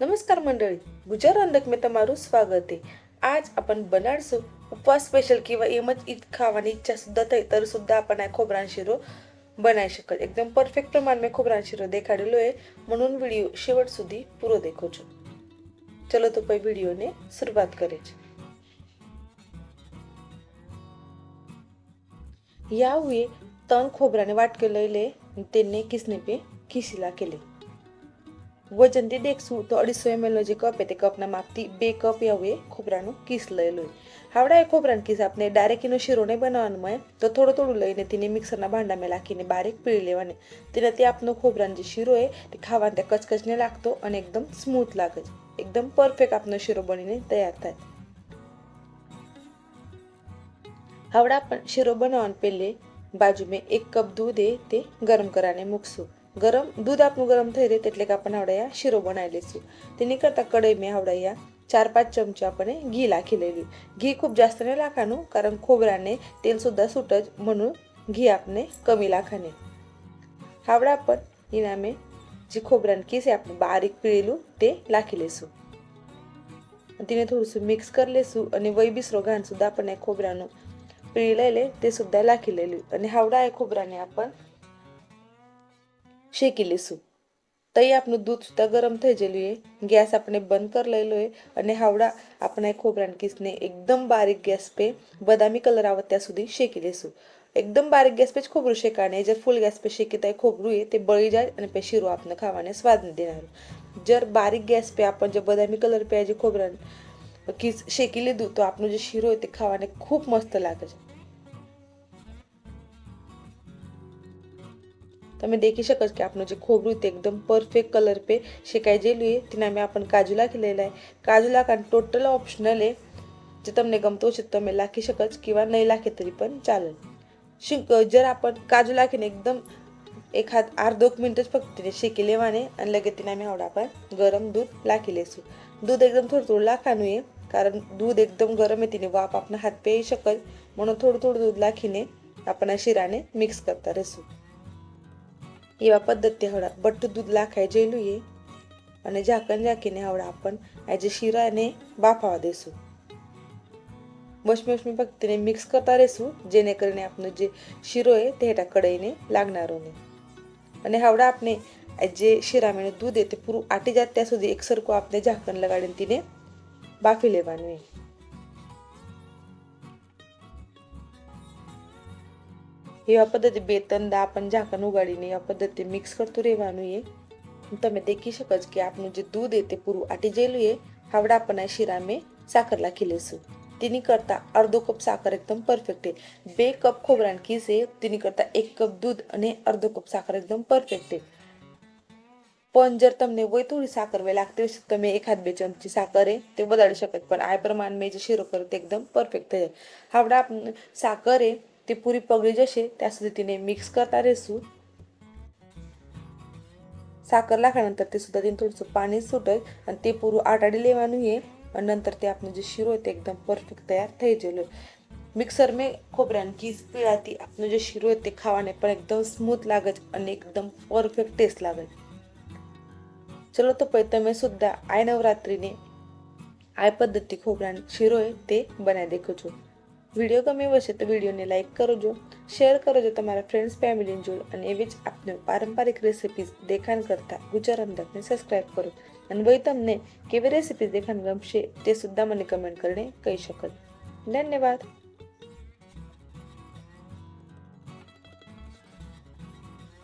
નમસ્કાર મંડળી ગુજરાત રંધકમાં તમારું સ્વાગત છે આજ आपण બનાडसो उपवास स्पेशल किंवा એમ જ ઈદ ખાવાની ઈચ્છા સુદ્ધા થઈ तर सुद्धा आपण આ खोबरान शिरो બનાવી શકત એકદમ પરફેક્ટ પ્રમાણ મેં ખોબરાન શીરો દેખાડેલો એ म्हणून વિડીયો શેવટ સુધી પૂરો દેખો છો ચલો તો પછી વિડીયોને શરૂઆત કરે છે यावेळी तण खोबऱ्याने वाटके लयले त्यांनी किसने पे खिशीला केले વજન તે દેખશું તો અઢીસો એમએલનો જે કપ છે તે કપના માપથી બે કપ એવું ખોબરાનું કીસ લયેલું હાવડા એ ખોબરાનું કીસ આપણે ડાયરેક્ટ એનો શીરો નહીં બનાવવાનું હોય તો થોડું થોડું લઈને તેને મિક્સરના ભાંડામાં નાખીને બારીક પીળી લેવાની તેનાથી આપનો ખોબરાનો જે શીરો છે તે ખાવાને તે કચકચ નહીં લાગતો અને એકદમ સ્મૂથ લાગે છે એકદમ પરફેક્ટ આપનો શીરો બનીને તૈયાર થાય હાવડા પણ શીરો બનાવવાને પહેલે બાજુ મેં એક કપ દૂધ એ તે ગરમ કરાને મૂકશું गरम दूध आपण गरम थैरे त्यातले का आपण आवडा शिरो बनायले सू ते निकरता कडे मी आवडा चार पाच चमचे आपण घी लाखिलेली. घी खूप जास्त नाही लाखानू कारण खोबऱ्याने तेलसुद्धा सुटत म्हणून घी आपणे कमी लाखाने. हावडा आपण इनामे जी खोबऱ्यान किस आहे आपण बारीक पिळेलू ते लाखिले सू तिने थोडंसं मिक्स करले सू आणि वै बिसरो घाण सुद्धा आपण खोबऱ्यानं पिळलेले ते सुद्धा लाखिलेली. आणि हावडा आहे खोबऱ्याने आपण શેકી લઈશું તઈ આપણું દૂધ તો ગરમ થઈ ગયેલું એ. ગેસ આપણે બંધ કરી લેલો એ. અને હાવડા આપણે ખોબરાના કીસને એકદમ બારીક ગેસ પે બદામી કલર આવે ત્યાં સુધી શેકી લેશું. એકદમ બારીક ગેસ પે જ ખોબરું શેકાને. જે ફૂલ ગેસ પે શેકી ત્યાં ખોબરું એ, તે બળી જાય અને પછી શીરો આપણે ખાવાને સ્વાદ દેનારું જર બારીક ગેસ પે આપણને જે બદામી કલર પે જે ખોબરા કીસ શેકી લીધું, તો આપણું જે શીરો હોય તે ખાવાને ખૂબ મસ્ત લાગે છે. તમે દેખી શકો છો કે આપણું જે ખોબરું તે એકદમ પરફેક્ટ કલર પે શેકાઈ ગયેલું तिने તેના મેં આપણને કાજુ નાખેલેલા છે કાજુ નાખવાનું ટોટલ ઓપ્શનલ એ જે તમને ગમતો છે તમે નાખી શકો છો किंवा નહીં નાખે तरी पण चालेल. शिंक जर आपण काजू नाखीने एकदम एक अर्ध एक मिनटच फक्त तिने शेकी लेवाने आणि लगेच तिने आम्ही आवडा आपण गरम दूध लाखी लेसू. दूध एकदम थोडं थोडं लाखानू आहे. कारण दूध एकदम गरम आहे तिने वाप आपण हात पे शकल. म्हणून थोडं थोडं दूध लाखीने आपण शिराने मिक्स करता रसू. એવા પદ્ધતિ હવડા બટ્ટું દૂધ લાખાઈ જેલું એ. અને ઝાકણ ઝાંકીને હવડા આપણ. આજે શીરાને બાફાવા દઈશું બસમી ફક્ત તેને મિક્સ કરતા રહેશું, જેને કરીને આપણો જે શીરો એ તે હેઠા કઢાઈને લાગનારો નહીં અને હવડા આપણે જે શીરામાં દૂધ એ તે પૂરું આટી જાય ત્યાં સુધી એક સરખું આપણે ઝાકણ લગાડીને તેને બાફી લેવાનું એવા પદ્ધતિ બેતંદા પણ ઝાંખણ ઉગાડીને એવા પદ્ધતિ મિક્સ કરતું રહેવાનું એ તમે દેખી શકો છો કે આપણું જે દૂધ એ તે પૂરું આટી જેલું એ હાવડા પણ આ શીરામે સાકર લાખી લેશું તેની કરતાં અડધો કપ સાકર એકદમ પરફેક્ટ છે બે કપ ખોબરાની કીસ છે તેની કરતાં એક કપ દૂધ અને અડધો કપ સાકર એકદમ પરફેક્ટ છે પણ जर તમને વય થોડી સાકર વે લાગતી હોય તમે એકાદ બે ચમચી સાકર એ તે વધારી શકો પણ આ પ્રમાણ મેં જે શીરો કર્યો તે એકદમ પરફેક્ટ થઈ જાય હાવડા સાકર એ ते पुरी पगळी जसे त्या तिने मिक्स करता रेसू. साखर लागल्यानंतर ते सुद्धा तिने थोडंसं पाणी सुटत आणि ते पुरू आटाडी लेवानू ये आणि नंतर ते आपण जे शिरो आहे ते एकदम परफेक्ट तयार थैजेलो मिक्सर मे खोबऱ्यान कीज पिळा ती आपलं जे शिरो आहे ते खावाने पण एकदम स्मूथ लागत आणि एकदम परफेक्ट टेस्ट लागत चलो तो पैत मी सुद्धा आय नवरात्रीने आय पद्धती खोबऱ्यान शिरो आहे ते बनाय देखो વીડિયો ગમ્યો હશે તો વિડીયોને લાઇક કરજો, શેર કરજો તમારા ફ્રેન્ડ્સ ફેમિલીને જોડો અને એવી જ આપને પારંપરિક રેસિપીઝ દેખાણ કરતા ગુજરાત અંદાજને સબસ્ક્રાઈબ કરો. અને ભાઈ તમને કેવી રેસિપીઝ દેખાણ ગમશે તે સુદ્ધા મને કમેન્ટ કરીને કહી શકો ધન્યવાદ.